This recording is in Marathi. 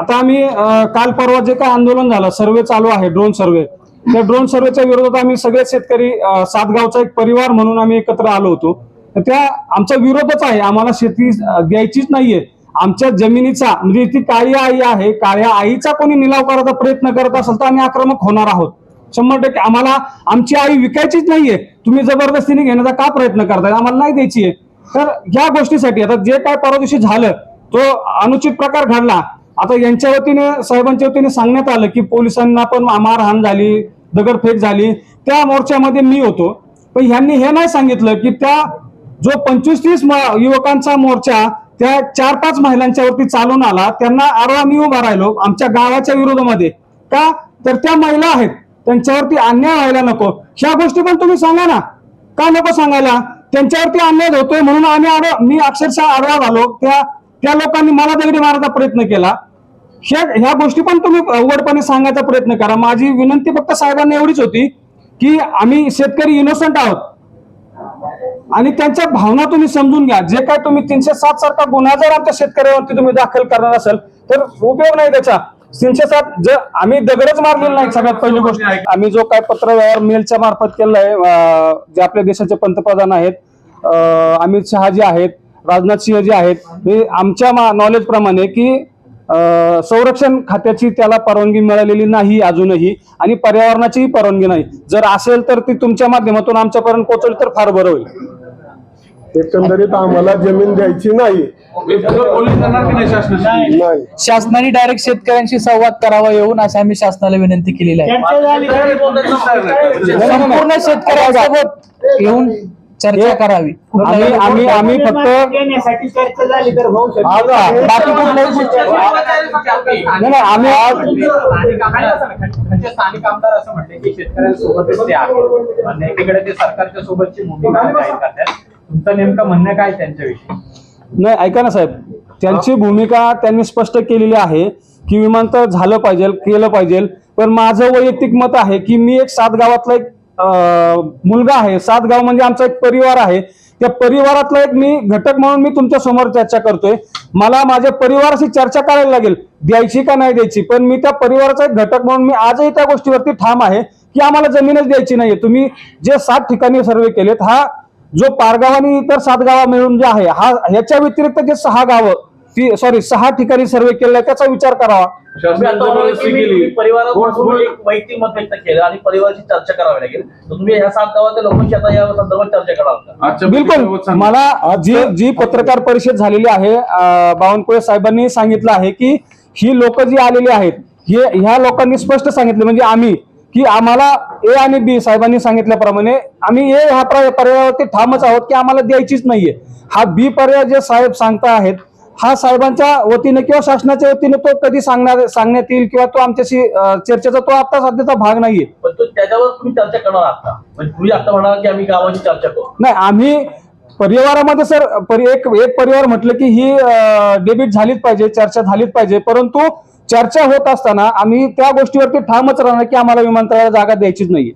आता आम्ही काल परवा जे काय आंदोलन झालं सर्वे चालू आहे ड्रोन सर्वे. त्या ड्रोन सर्वेच्या विरोधात आम्ही सगळे शेतकरी सातगावचा एक परिवार म्हणून आम्ही एकत्र आलो होतो. तर त्या आमचा विरोधच आहे. आम्हाला शेती द्यायचीच नाहीये. आमच्या जमिनीचा म्हणजे ती काळी आई आहे काळ्या आईचा कोणी निलाव करायचा प्रयत्न करत असेल तर आम्ही आक्रमक होणार आहोत. शंभर टक्के आम्हाला आमची आई विकायचीच नाहीये. तुम्ही जबरदस्तीने घेण्याचा का प्रयत्न करताय? आम्हाला नाही द्यायची आहे तर ह्या गोष्टीसाठी आता जे काय परवा दिवशी झालं तो अनुचित प्रकार घडला. आता यांच्या वतीने साहेबांच्या वतीने सांगण्यात आलं की पोलिसांना पण मारहाण झाली दगडफेक झाली. त्या मोर्चामध्ये मी होतो. पण ह्यांनी हे नाही सांगितलं की त्या जो पंचवीस तीस युवकांचा मोर्चा त्या चार पाच महिलांच्या वरती चालून आला. त्यांना आरोप मी उभा राहिलो आमच्या गावाच्या विरोधामध्ये. का? तर त्या महिला आहेत. त्यांच्यावरती अन्याय व्हायला नको. ह्या गोष्टी पण तुम्ही सांगा ना. का नको सांगायला? त्यांच्यावरती अन्याय होतोय म्हणून आम्ही आरो मी अक्षरशः आडवा आलो त्या त्या लोकांनी मला दगडी मारायचा प्रयत्न केला. ह्या ह्या गोष्टी पण तुम्ही उघडपणे सांगायचा प्रयत्न करा. माझी विनंती फक्त साहेबांना एवढीच होती की आम्ही शेतकरी इनोसंट आहोत. आणि त्यांच्या भावना तुम्ही समजून घ्या. जे काय तुम्ही तीनशे सात सारखा गुन्हा जर आमच्या शेतकऱ्यावरती तुम्ही दाखल करणार असाल तर उपयोग नाही त्याचा. तीनशे सात जर आम्ही दगडच मारलेला नाही सगळ्यात पहिली गोष्ट. आम्ही जो काय पत्रव्यवहार मेलच्या मार्फत केलाय आहे जे आपल्या देशाचे पंतप्रधान आहेत अमित शहा जे आहेत राजनाथ सिंह जे आहेत हे आमच्या नॉलेज प्रमाणे की संरक्षण खात्याची त्याला परवानगी मिळालेली नाही अजूनही आणि पर्यावरणाचीही परवानगी नाही. जर असेल तर ती तुमच्या माध्यमातून आमच्यापर्यंत पोहोचली तर फार बरं होईल. एकंदरीत आम्हाला जमीन द्यायची नाही. शासनाने डायरेक्ट शेतकऱ्यांशी संवाद करावा येऊन असं आम्ही शासनाला विनंती केलेली आहे. संपूर्ण शेतकऱ्यांसोबत येऊन चर्चा करावी आम्ही आम्ही आम्ही फक्त देण्यासाठी चर्चा झाली तर होऊ शकते आज बाकी कुठल्याही गोष्टी नाही नाही, आम्ही आज म्हणजे स्थानिक आमदार असं की शेतकऱ्यांसोबतच ते आहेत आणि एकीकडे ते सरकारच्या सोबतची भूमिका जाहीर करतात तुमचं नेमकं म्हणणं काय त्यांच्याविषयी नाही ऐका ना साहेब त्यांची भूमिका त्यांनी स्पष्ट केलेली आहे की विमानतळ झालं पाहिजे केलं पाहिजे पण माझं वैयक्तिक मत आहे की मी एक सात गावातला एक मुलगा आहे. सात गाव म्हणजे आमचा एक परिवार आहे. त्या परिवारातला एक मी घटक म्हणून मी तुमच्यासमोर चर्चा करतोय. मला माझ्या परिवाराशी चर्चा करायला लागेल. द्यायची का नाही द्यायची? पण मी त्या परिवाराचा एक घटक म्हणून मी आजही त्या गोष्टीवरती ठाम आहे की आम्हाला जमीनच द्यायची नाहीये. तुम्ही जे सात ठिकाणी सर्वे केलेत हा जो पारगाव आणि इतर सात गावा मिळून जे आहे हा ह्याच्या व्यतिरिक्त जे सहा गावं ती सॉरी सहा ठिकाणी सर्वे केलाय त्याचा विचार करावा. तुम्ही आता म्हणाले की मी- मी परिवाराबरोबर एक वैयक्तिक मत व्यक्त केलं आणि परिवाराची चर्चा करावी लागेल. तर तुम्ही ह्या सात गावातील लोकांशी आता या संदर्भात चर्चा कराल का? आजच्या बिलकुल. सांगा. मला जी जी पत्रकार परिषद झालेली आहे अं, बावनकुळे साहेबांनी सांगितलं आहे की ही लोक जी आलेली आहेत हे ह्या लोकांनी स्पष्ट सांगितलं म्हणजे आम्ही की आम्हाला ए आणि बी साहेबांनी सांगितल्याप्रमाणे आम्ही ए ह्या पर्या- पर्यायावरती ठामच आहोत की आम्हाला द्यायचीच नाहीये. हा बी पर्याय जे साहेब सांगता आहेत हा साहेबांच्या वतीने किंवा शासनाच्या वतीने तो कधी सांगणार सांगण्यात येईल किंवा तो आमच्याशी चर्चेचा तो आता सध्याचा भाग नाहीये. पण तो त्याच्यावर तुम्ही चर्चा करणार आहात का? म्हणजे तुम्ही आता म्हणाल की आम्ही गावाची चर्चा करू. नाही आम्ही परिवारामध्ये सर परि- एक एक परिवार म्हटलं की ही डेबिट झालीच पाहिजे चर्चा झालीच पाहिजे. परंतु चर्चा होत असताना आम्ही त्या गोष्टीवरती ठामच राहणार की आम्हाला विमानतळाला जागा द्यायचीच नाहीये.